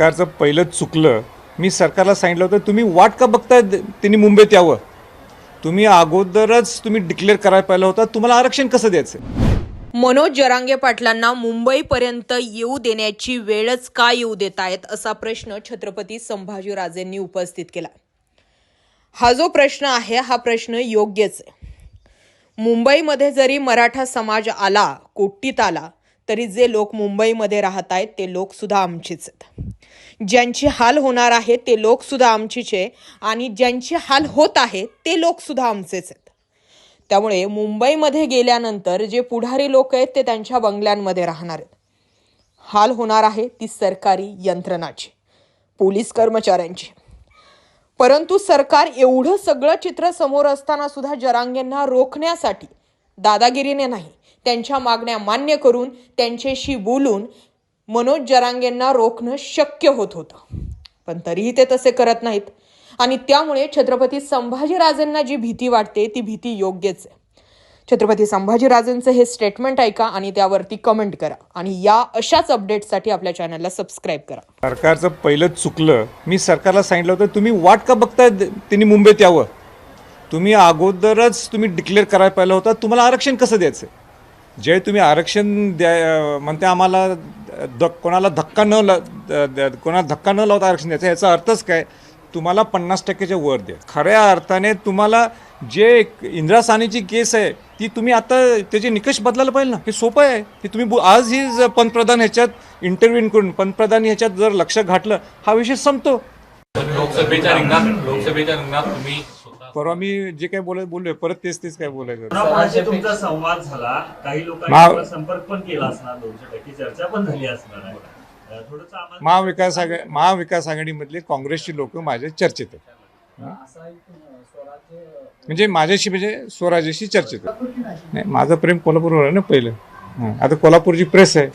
सरकारचं पहिलं चुकलं मी सरकारला सांगितलं होतं तुम्ही वाट का बघताय त्यांनी मुंबईत यावं? तुम्ही अगोदरच तुम्ही डिक्लेअर करायला पाहिलं होतं तुम्हाला आरक्षण कसं द्यायचं? मनोज जरांगे पाटलांना मुंबईपर्यंत येऊ देण्याची वेळच का येऊ देत आहेत असा प्रश्न छत्रपती संभाजीराजेंनी उपस्थित केला. हा जो प्रश्न आहे हा प्रश्न योग्यच आहे. मुंबईमध्ये जरी मराठा समाज आला कोट्टीत आला तरी जे लोक मुंबईमध्ये राहत आहेत ते लोकसुद्धा आमचेच आहेत. ज्यांची हाल होणार आहे ते लोकसुद्धा आमचीच आहे आणि ज्यांची हाल होत आहे ते लोकसुद्धा आमचेच आहेत. त्यामुळे मुंबईमध्ये गेल्यानंतर जे पुढारी लोक आहेत ते त्यांच्या बंगल्यांमध्ये राहणार आहेत. हाल होणार आहे ती सरकारी यंत्रणाची पोलीस कर्मचाऱ्यांची. परंतु सरकार एवढं सगळं चित्र समोर असताना सुद्धा जरांगेंना रोखण्यासाठी दादागिरीने नाही त्यांच्या मागण्या मान्य करून त्यांच्याशी बोलून मनोज जरांगेंना रोखणं शक्य होत होतं. पण तरीही ते तसे करत नाहीत. आणि त्यामुळे छत्रपती संभाजीराजेंना जी भीती वाटते ती भीती योग्यच आहे. छत्रपती संभाजीराजेंचं हे स्टेटमेंट ऐका आणि त्यावरती कमेंट करा. आणि या अशाच अपडेट्ससाठी आपल्या चॅनलला सबस्क्राईब करा. सरकारचं पहिलं चुकलं मी सरकारला सांगितलं होतं तुम्ही वाट का बघताय? त्यांनी मुंबईत यावं. तुम्ही अगोदरच तुम्ही डिक्लेअर करायला पाहिलं होतं तुम्हाला आरक्षण कसं द्यायचं? जे तुम्ही आरक्षण द्या म्हणते आम्हाला द कोणाला धक्का न ल द- कोणाला धक्का न लावता आरक्षण द्यायचं याचा अर्थच काय? तुम्हाला पन्नास टक्क्याच्या वर द्या. खऱ्या अर्थाने तुम्हाला जे इंदिरा सानेची केस आहे ती तुम्ही आता त्याचे निकष बदलायला पाहिजे ना हे सोपं आहे. की तुम्ही आज ही पंतप्रधान ह्याच्यात इंटरव्ह्यू करून पंतप्रधान ह्याच्यात जर लक्ष घातलं हा विषय संपतो. लोकसभेच्या रिंगणात लोकसभेच्या रिंगणात तुम्ही परवा मी जे काही बोलाय बोललोय परत तेच तेच काय बोलायचं कोणाकोणाशी तुमचा संवाद झाला. काही लोकांनी मा- आपला संपर्क पण केला असणार दोनशे टक्के चर्चा पण झाली असणार आहे. अं, थोडंसं आम्हाला महाविकास आघा महाविकास आघाडीमधले काँग्रेसची लोक माझ्या चर्चेत आहेत. म्हणजे माझ्याशी म्हणजे स्वराज्याशी चर्चेत आहेत. नाही माझं प्रेम कोल्हापूरवर आहे ना पहिलं. हां. आता कोल्हापूरची प्रेस आहे.